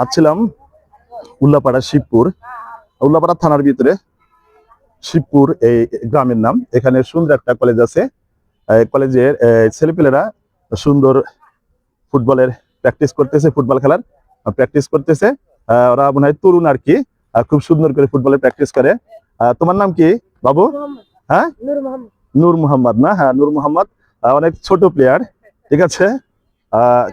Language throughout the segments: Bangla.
আসছিলাম উল্লাপাড়া শিবপুর। উল্লাপাড়া থানার ভিতরে শিবপুর এই গ্রামের নাম। এখানে সুন্দর একটা কলেজ আছে। কলেজের ছেলেপেলেরা সুন্দর ফুটবলের প্র্যাকটিস করতেছে ফুটবল খেলার প্র্যাকটিস করতেছে। ওরা মনে হয় তরুণ আর কি। খুব সুন্দর করে ফুটবলের প্র্যাকটিস করে। তোমার নাম কি বাবু? হ্যাঁ? নূর মোহাম্মদ। না? হ্যাঁ নূর মোহাম্মদ। অনেক ছোট প্লেয়ার ঠিক আছে?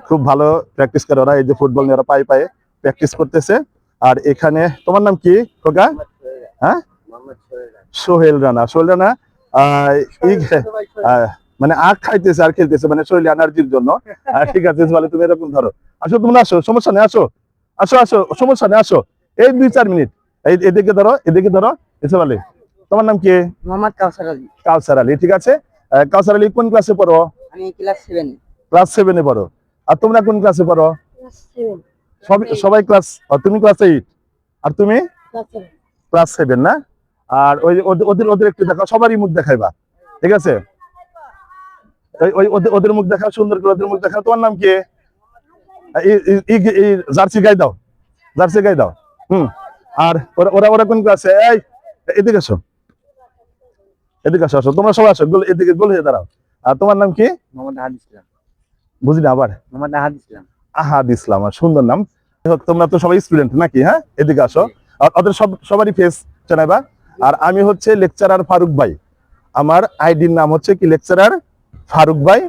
খুব ভালো প্র্যাকটিস করে ওরা এই যে ফুটবল নিয়ে ওরা পায়ে পায়ে প্র্যাকটিস করতেছে। আর এখানে তোমার নাম কি খোকা? হ্যাঁ? সোহেল রানা সোহেল রানা মানে আখ খাইতেছে আর খেলতেছে মানে শরীরে এনার্জির জন্য। ঠিক আছে বলে তুমি এরকম ধরো। আসো তোমরা আসো সমস্যা নেই আসো। আসো আসো সমস্যা নেই আসো। এই দুই চার মিনিট। এই এদিকে ধরো এদিকে ধরো এসে বলে তোমার নাম কি? মোহাম্মদ কাউসার আলী। কাউসার আলী ঠিক আছে। কাউসার আলী কোন ক্লাসে পড়ো? আমি ক্লাস সেভেন ক্লাস সেভেনে পড়ো। আর তোমরা কোন ক্লাসে পড়ো? সবাই ক্লাস তুমি ক্লাস এইট আর তুমি? ক্লাস সেভেন না? আর ওই ওদের- ওদের একটু দেখাও সবারই মুখ দেখাইবা। ঠিক আছে? ওই- ওদের- মুখ দেখাও সুন্দর করে ওদের মুখ দেখাও। তোমার নাম কি? জার্সি গাই দাও। জার্সি গাই দাও। হুম। আর ওরা ওরা কোন ক্লাসে এই এদিকে আসো। এদিকে আসো আসো। তোমরা সবাই আসো। এদিকে গোল হয়ে দাঁড়াও। আর তোমার নাম কি? মোহাম্মদ আহাদ বুঝলি না আবার? মোহাম্মদ আহাদ ইসলাম। আহাদ ইসলাম আর সুন্দর নাম। তোমরা তো সবাই স্টুডেন্ট নাকি হ্যাঁ? এদিকে আসো। ওদের সব সবারই ফেস জানাইবা আর আমি হচ্ছে লেকচারার ফারুক ভাই। আমার আইডির নাম হচ্ছে কি? লেকচারার ফারুক ভাই।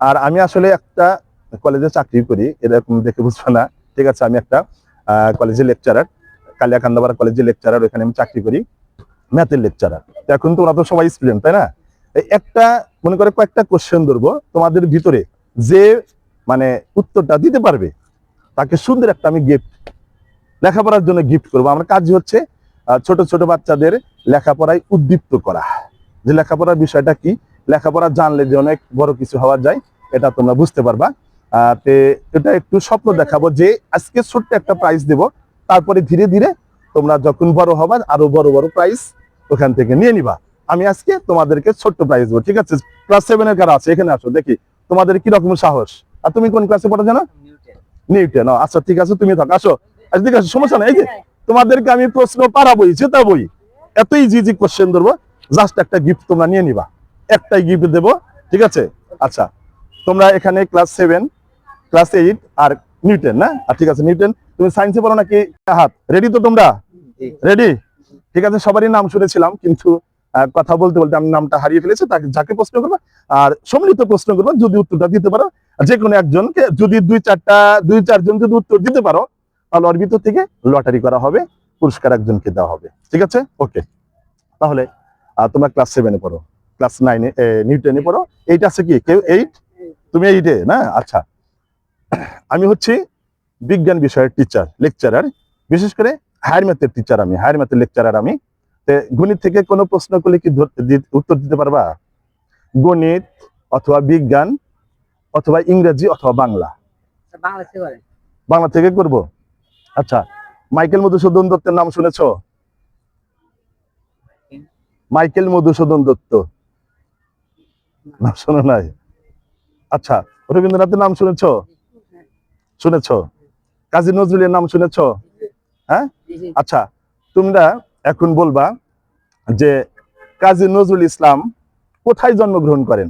আর আমি আসলে একটা কলেজে চাকরি করি এরকম দেখে বুঝবে না। ঠিক আছে আমি একটা কলেজে লেকচারার কালিয়াকান্দাপাড়া কলেজে লেকচারার ওখানে আমি চাকরি করি। ম্যাথের লেকচারার এখন তোমরা তো সবাই স্টুডেন্ট তাই না? একটা মনে করে কয়েকটা কোশ্চেন ধরবো তোমাদের ভিতরে। যে মানে উত্তরটা দিতে পারবে, তাকে সুন্দর একটা আমি গিফট লেখাপড়ার জন্য গিফট করব। আমার কাজ হচ্ছে ছোট ছোট বাচ্চাদের লেখাপড়ায় উদ্দীপ্ত করা। যে লেখাপড়ার বিষয়টা কি? লেখাপড়া জানলে যে অনেক বড় কিছু হওয়া যায়, এটা তোমরা বুঝতে পারবা। এটা একটু স্বপ্ন দেখাবো যে, আজকে ছোট্ট একটা প্রাইজ দেব। তারপরে ধীরে ধীরে তোমরা যখন বড় হবা, আরও বড় বড় প্রাইজ ওখান থেকে নিয়ে নিবা। আমি আজকে তোমাদেরকে ছোট্ট প্রাইজ দেবো, ঠিক আছে? ক্লাস সেভেনের কারা আছে, এখানে আসো, দেখি। তোমাদের কি রকম সাহস? আর তুমি কোন ক্লাসে পড়ো জানো? নিউটেন আচ্ছা ঠিক আছে তুমি থাকো আসো। আচ্ছা ঠিক আছে সমস্যা নাই যে তোমাদেরকে আমি প্রশ্ন পারাবই জেতাবই এত ইজি ইজি কোশ্চেন ধরবো। জাস্ট একটা গিফট তোমরা নিয়ে নিবা। একটাই গিফট দেবো ঠিক আছে? আচ্ছা তোমরা এখানে ক্লাস সেভেন ক্লাস এইট আর নিউটেন না? আর ঠিক আছে নিউটেন তুমি সায়েন্সে পড়ো নাকি হাত? রেডি তো তোমরা? রেডি ঠিক আছে সবারই নাম শুনেছিলাম কিন্তু কথা বলতে বলতে আমি নামটা হারিয়ে ফেলেছি তাকে যাকে প্রশ্ন করব আর সম্মিলিত প্রশ্ন করব যদি উত্তরটা দিতে পারো যে কোনো একজনকে যদি দুই চারটা, দুই চারজন যদি উত্তর দিতে পারো, তাহলে ওর ভিতর থেকে লটারি করা হবে, পুরস্কার একজনকে দেওয়া হবে। ঠিক আছে? ওকে। তাহলে তোমরা ক্লাস সেভেনে পড়ো। ক্লাস নাইনে নিউটেনে পড়ো। এইট আছে কি? কেউ এইট তুমি এইটে না? আচ্ছা। আমি হচ্ছি বিজ্ঞান বিষয়ের টিচার লেকচারার বিশেষ করে হায়ার ম্যাথের টিচার আমি হায়ার ম্যাথের লেকচারার আমি। গণিত থেকে কোনো প্রশ্ন করলে কি উত্তর দিতে পারবা? গণিত অথবা বিজ্ঞান অথবা ইংরেজি অথবা বাংলা। বাংলা থেকে করব? আচ্ছা মাইকেল মধুসূদন দত্তের নাম শুনেছো? মাইকেল মধুসূদন দত্ত। নাম শোনো নাই। আচ্ছা রবীন্দ্রনাথের নাম শুনেছ? শুনেছ? কাজী নজরুলের নাম শুনেছ? হ্যাঁ? আচ্ছা তোমরা এখন বলবা যে কাজী নজরুল ইসলাম কোথায় জন্মগ্রহণ করেন?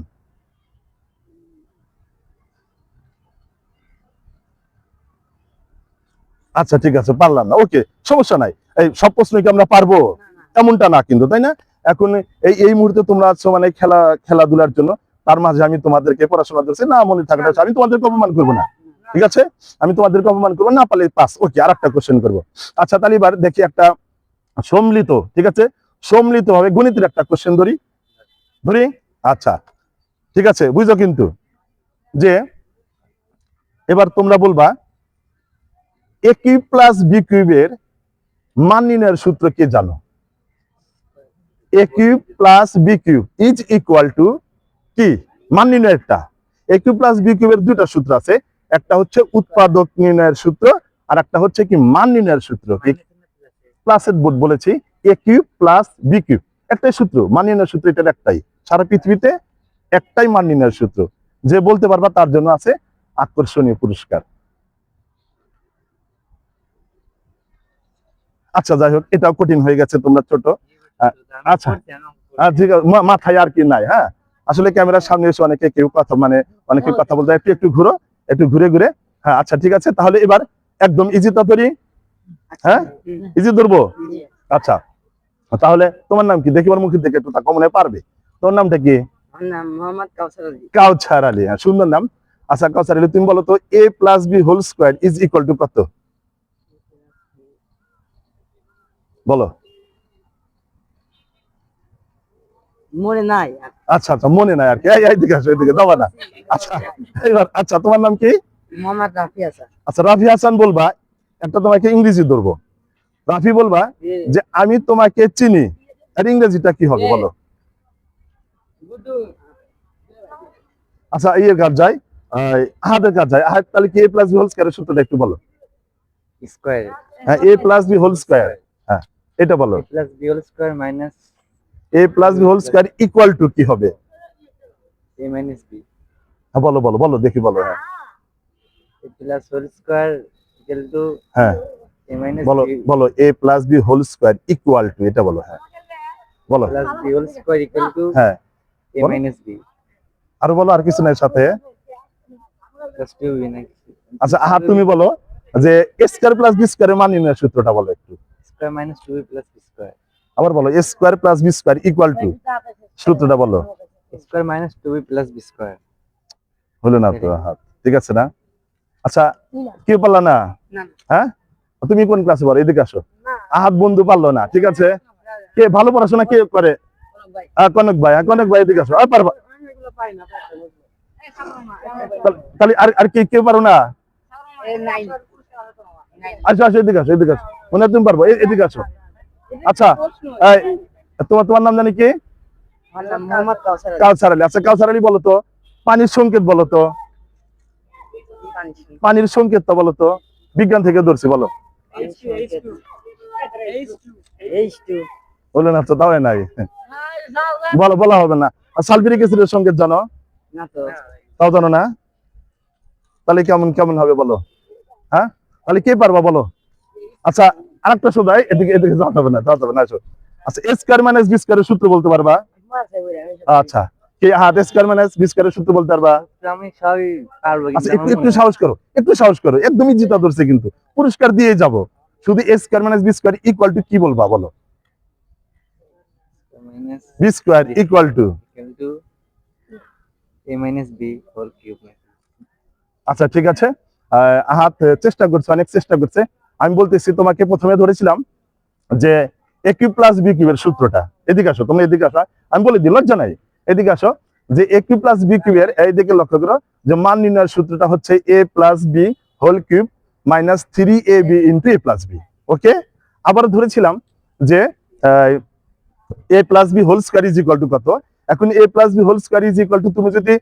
আচ্ছা ঠিক আছে, পারলাম না। ওকে, সমস্যা নাই। এই সব প্রশ্ন কি আমরা পারব? এমনটা না কিন্তু, তাই না? এখন এই এই মুহূর্তে তোমরা আছো মানে খেলা, খেলাধুলার জন্য। তার মাঝে আমি তোমাদেরকে পড়াশোনা করছি। না, মনে থাকবে আমি তোমাদেরকে অপমান করব না। ঠিক আছে? আমি তোমাদেরকে অপমান করব না, পারলে পাস ওকে আর একটা কোশ্চেন করব। আচ্ছা তাহলে এবার দেখি একটা সম্মিলিত, ঠিক আছে? সম্মিলিত ভাবে গণিতের একটা কোশ্চেন ধরি। ধরি? আচ্ছা ঠিক আছে বুঝছ কিন্তু যে এবার তোমরা বলবা এ কিউব প্লাস বি কিউবের মান নির্ণয়ের সূত্র কি জানো? A cube plus b cube is equal to কি? মান নির্ণয়েরটা। এ কিউব প্লাস বি কিউবের দুইটা সূত্র আছে, একটা হচ্ছে উৎপাদক নির্ণয়ের সূত্র, আর একটা হচ্ছে কি মান নির্ণয়ের সূত্র। প্লাসের বোর্ড বলেছি a cube plus b cube একটাই সূত্র, মান নির্ণয়ের সূত্র এটার একটাই। সারা পৃথিবীতে একটাই মান নির্ণয়ের সূত্র। যে বলতে পারবা তার জন্য আছে আকর্ষণীয় পুরস্কার। আচ্ছা যাই হোক এটাও কঠিন হয়ে গেছে তোমরা ছোট। আচ্ছা। ঠিক আছে মাথায় আর কি নাই হ্যাঁ? আসলে ক্যামেরার সামনে এসে অনেকে কেউ কথা মানে অনেকে কথা বলতে একটু একটু ঘুরো একটু ঘুরে ঘুরে। হ্যাঁ আচ্ছা ঠিক আছে তাহলে এবার একদম ইজি ততরি হ্যাঁ? ইজি ধরবো? আচ্ছা তাহলে তোমার নাম কি? দেখিবার মুখের দিকে একটু তাকে মনে পারবে। তোমার নামটা কি? কাউছার আলী হ্যাঁ সুন্দর নাম। আচ্ছা কাউছার আলী তুমি বলো তো a plus b whole square is equal to কত? বলো। মনে নাই আচ্ছা আচ্ছা মনে নাই আর কি। এই, এইদিকে আসো এদিকে দাবা না। আচ্ছা এবার আচ্ছা তোমার নাম কি? মোহাম্মদ রাফি হাসান। আচ্ছা রাফি হাসান বলবা একটা তোমাকে ইংরেজি ধরবো। রাফি বলবা যে আমি তোমাকে চিনি। আর ইংরেজিটা কি হবে বলো। আচ্ছা ইয়ের কাজ যায় আহাদের কাজ যায়। আহাদ তাহলে কি এ প্লাস বি হোল স্কোয়ারের সূত্রটা একটু বলো? স্কোয়ার হ্যাঁ a plus b whole square হ্যাঁ এটা বলো। Plus b whole square minus a plus b whole square equal to কি হবে? এ মাইনাস বি হ্যাঁ বলো বলো বলো দেখি বলো হ্যাঁ। A plus whole square equal to হ্যাঁ এ মাইনাস বলো বলো a plus b whole square equal to এটা বলো হ্যাঁ। বলো। Plus b whole square equal to হ্যাঁ। এ বলো। মাইনাস বি আর বলো আর কিছু নাই সাথে। আচ্ছা আহা তুমি বলো যে এ স্কোয়ার প্লাস বি স্কোয়ারের মান নির্ণয়ের সূত্রটা বলো একটু। Square minus two b plus b square আবার বলো a square plus b square equal to সূত্রটা বলো। Square minus two b plus b square হলো না তো হাত ঠিক আছে না? আচ্ছা কেউ পারলা না? না। হ্যাঁ? তুমি কোন ক্লাসে পড়ো? এদিকে আসো। আহাত বন্ধু পারল না ঠিক আছে? কে ভালো পড়াশোনা কে করে? আহ, কনক ভাই হ্যাঁ, কনক ভাই এদিকে আসো। আর পারবা? তাহলে- আর আর কে কেউ পারো না? আসো আসো এদিকে আসো এদিকে আসো। মনে তুমি পারব এদিকে আসো। আচ্ছা তোমার তোমার নাম জানি কি? কাউসার আলী। আচ্ছা কাউসার আলী বলো তো। পানির সংকেত বলো তো। পানির সংকেত। তো বলো তো। বিজ্ঞান থেকে ধরছি বলো। এইচ টু বলে না তো তাও নাই। বলো বলা হবে না। আর সালফিউরিক অ্যাসিডের সংকেত জানো? তাও জানো না? তাহলে কেমন কেমন হবে বলো? হ্যাঁ? তাহলে কে পারবা বলো? আচ্ছা আরেকটা শুধাই এদিকে এদিকে যাওয়া যাবে না যাওয়া যাবে না আসো। আচ্ছা এ স্কোয়ার মাইনাস বি স্কোয়ারের সূত্র বলতে পারবা? আচ্ছা কে হাত এ স্কোয়ার মাইনাস বি স্কোয়ারের সূত্র বলতে পারবা? আমি সবই পারব আচ্ছা একটু একটু সাহস করো একটু সাহস করো একদমই জিতা ধরছে কিন্তু। পুরস্কার দিয়ে যাব। শুধু s square minus b square equal to কি বলবা বলো? Minus b square equal to equal to a minus b whole cube আচ্ছা ঠিক আছে। আহ, আহাত চেষ্টা করছে অনেক চেষ্টা করছে। আমি বলতেছি তোমাকে প্রথমে ধরেছিলাম যে এ কিউ প্লাস বি কিউবের সূত্রটা। এদিকে আসো তোমরা এদিকে আসো। আমি বলে দিই লজ্জা নাই। এদিকে আসো যে এ কিউ প্লাস বি কিউবের এইদিকে লক্ষ্য করো যে মান নির্ণয়ের সূত্রটা হচ্ছে a plus b whole cube minus three a b into a plus b okay আবার ধরেছিলাম যে a plus b whole square is equal to কত? এখন a plus b whole square is equal to তুমি যদি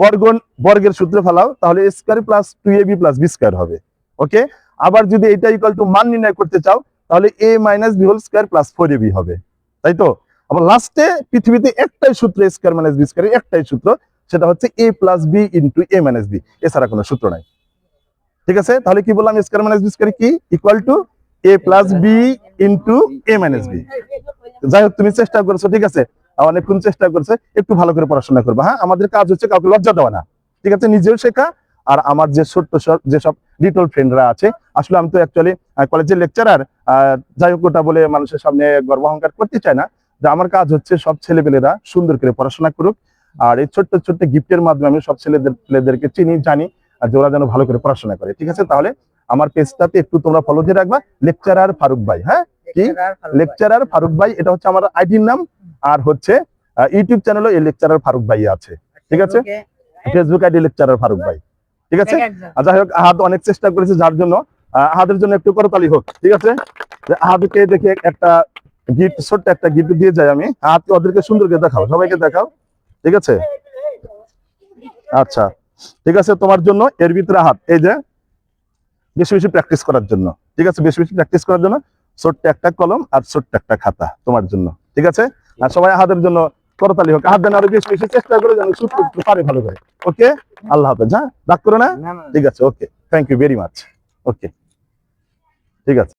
বর্গন বর্গের সূত্রে ফেলাও, তাহলে a square plus two a b plus b square হবে। ওকে আবার যদি এটা ইকুয়াল টু মান নির্ণয় করতে চাও, তাহলে a minus b whole square plus four a b হবে। তাই তো? আবার লাস্টে পৃথিবীতে একটাই সূত্র স্কোয়ার মাইনাস বি স্কোয়ার একটাই সূত্র, সেটা হচ্ছে a plus b into a minus b এছাড়া কোনো সূত্র নাই। ঠিক আছে? তাহলে কি বললাম স্কোয়ার মাইনাস বি স্কোয়ার কি? Equal to a plus b into a minus b যাই হোক, তুমি চেষ্টা করছ, ঠিক আছে? অনেকক্ষণ চেষ্টা করছে, একটু ভালো করে পড়াশোনা করবে হ্যাঁ? আমাদের কাজ হচ্ছে কাউকে লজ্জা দেওয়া না, ঠিক আছে? নিজেও শেখা, আর আমার যে ছোট্ট যেসব লিটল ফ্রেন্ডরা আছে, আসলে আমি তো অ্যাকচুয়ালি কলেজের লেকচারার যাই হোক, ওটা বলে মানুষের সামনে গর্ব অহংকার করতে চায় না, যে আমার কাজ হচ্ছে সব ছেলেপেলেরা সুন্দর করে পড়াশোনা করুক, আর এই ছোট্ট ছোট্ট গিফটের মাধ্যমে আমি সব ছেলেদের, ছেলেদেরকে চিনি, জানি, আর যে ওরা যেন ভালো করে পড়াশোনা করে, ঠিক আছে? তাহলে আমার পেজটাতে একটু তোমরা ফলো দিয়ে রাখবা লেকচারার ফারুক ভাই হ্যাঁ? কি? লেকচারার ফারুক ভাই। এটা হচ্ছে আমার আইডির নাম। আর হচ্ছে ইউটিউব চ্যানেলও এই লেকচারার ফারুক ভাই আছে। ঠিক আছে? ফেসবুক আইডি লেকচারার ফারুক ভাই। ঠিক আছে? আর যাই হোক আহাদ অনেক চেষ্টা করেছে যার জন্য। আহাদের জন্য একটু করতালি হোক ঠিক আছে? আহাদকে দেখে একটা গিফট ছোট্ট একটা গিফট দিয়ে যাই আমি। আহাদকে ওদেরকে সুন্দর করে দেখাও সবাইকে দেখাও। ঠিক আছে? আচ্ছা। ঠিক আছে তোমার জন্য এর ভিতরে হাত এই যে বেশি বেশি প্র্যাকটিস করার জন্য। ঠিক আছে? বেশি বেশি প্র্যাকটিস করার জন্য। ছোট্ট একটা কলম আর ছোট্ট একটা খাতা তোমার জন্য ঠিক আছে? আর সবাই হাতের জন্য করতালি হোক হাত দেন আরও বেশি বেশি চেষ্টা করে যেন সূত্র পারে ভালো করে ওকে? আল্লাহ হাফেজ হ্যাঁ? ডাক করো না? ঠিক আছে okay. Thank you very much okay. ঠিক আছে।